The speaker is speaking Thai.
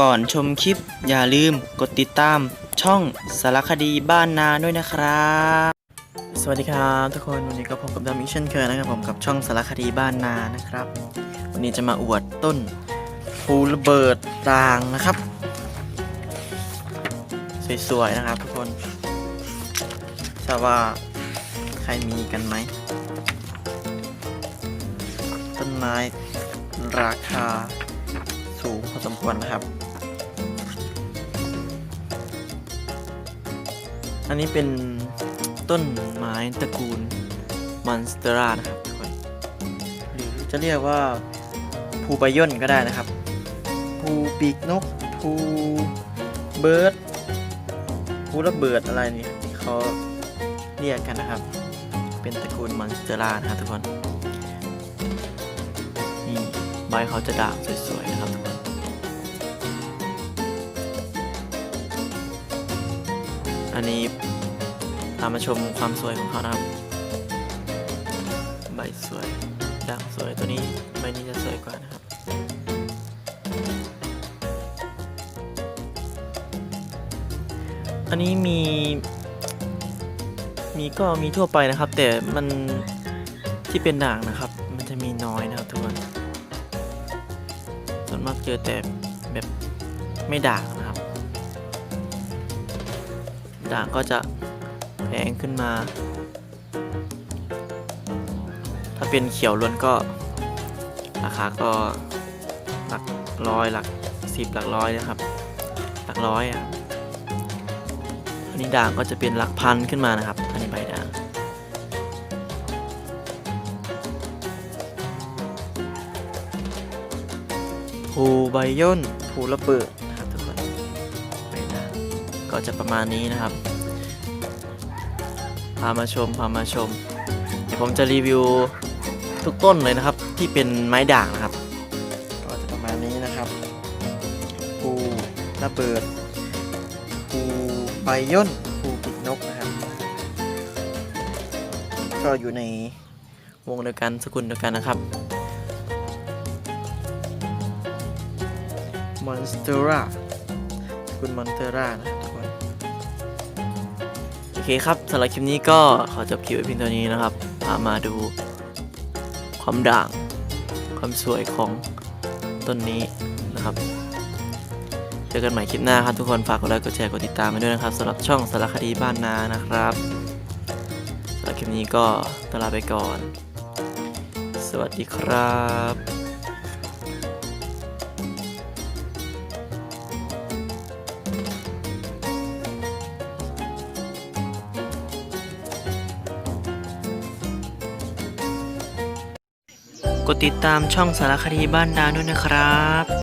ก่อนชมคลิป อย่าลืมกดติดตามช่องสารคดีบ้านนาด้วยนะครับ สวัสดีครับทุกคนวันนี้ก็พบกับดามิเช่นเคยนะครับผมกับช่องสารคดีบ้านนานะครับ วันนี้จะมาอวดต้นภูระเบิดด่างนะครับ สวยๆนะครับทุกคนทราบว่าใครมีกันไหมต้นไม้ราคาสูงพอสมควรนะครับ อันนี้เป็นต้นไม้ตระกูลมอนสเตอร่านะครับทุกคนหรือจะเรียกว่าภูใบย่นก็ได้นะครับภูปีกนกภูเบิร์ดภูระเบิดอะไรนี่เขาเรียกกันนะครับ เป็นตระกูลมอนสเตอร่านะครับทุกคนนี่ใบเขาจะด่างสวยๆนะครับทุกคน อันนี้ตามมาชมความสวยของเขานะครับ ใบสวยด่างสวยตัวนี้ใบนี้จะสวยกว่านะครับ อันนี้มี มีก็มีทั่วไปนะครับ แต่มันที่เป็นด่างนะครับ มันจะมีน้อยนะครับทุกคนส่วนมากเจอแต่แบบไม่ด่าง ด่างก็จะแพงขึ้นมา ถ้าเป็นเขียวล้วนก็ ราคาก็หลักร้อยหลักสิบหลักร้อยนะครับ หลักร้อยอะอันนี้ด่างก็จะเป็นหลักพันขึ้นมานะครับอันนี้ใบด่างภูใบย่นภูระเบิด ก็จะประมาณนี้นะครับ พามาชมพามาชม เดี๋ยวผมจะรีวิวทุกต้นเลยนะครับ ที่เป็นไม้ด่างนะครับ ก็จะประมาณนี้นะครับภูระเบิดภูใบย่นภูปีกนกนะครับ ก็อยู่ในวงเดียวกันสกุลเดียวกันนะครับมอนสเตอร่าคุณมอนสเตอร่านะครับ เคครับสำหรับคลิปนี้ก็ขอจบคลิปไว้เพียงเท่านี้นะครับ พามาดูความด่าง ความสวยของต้นนี้นะครับ เจอกันใหม่คลิปหน้าครับทุกคนฝากกดไลค์กดแชร์กดติดตามไปด้วยนะครับสำหรับช่องสารคดีบ้านนานะครับสำหรับคลิปนี้ก็ตลาไปก่อน สวัสดีครับ กดติดตามช่องสารคดีบ้านดาวด้วยนะครับ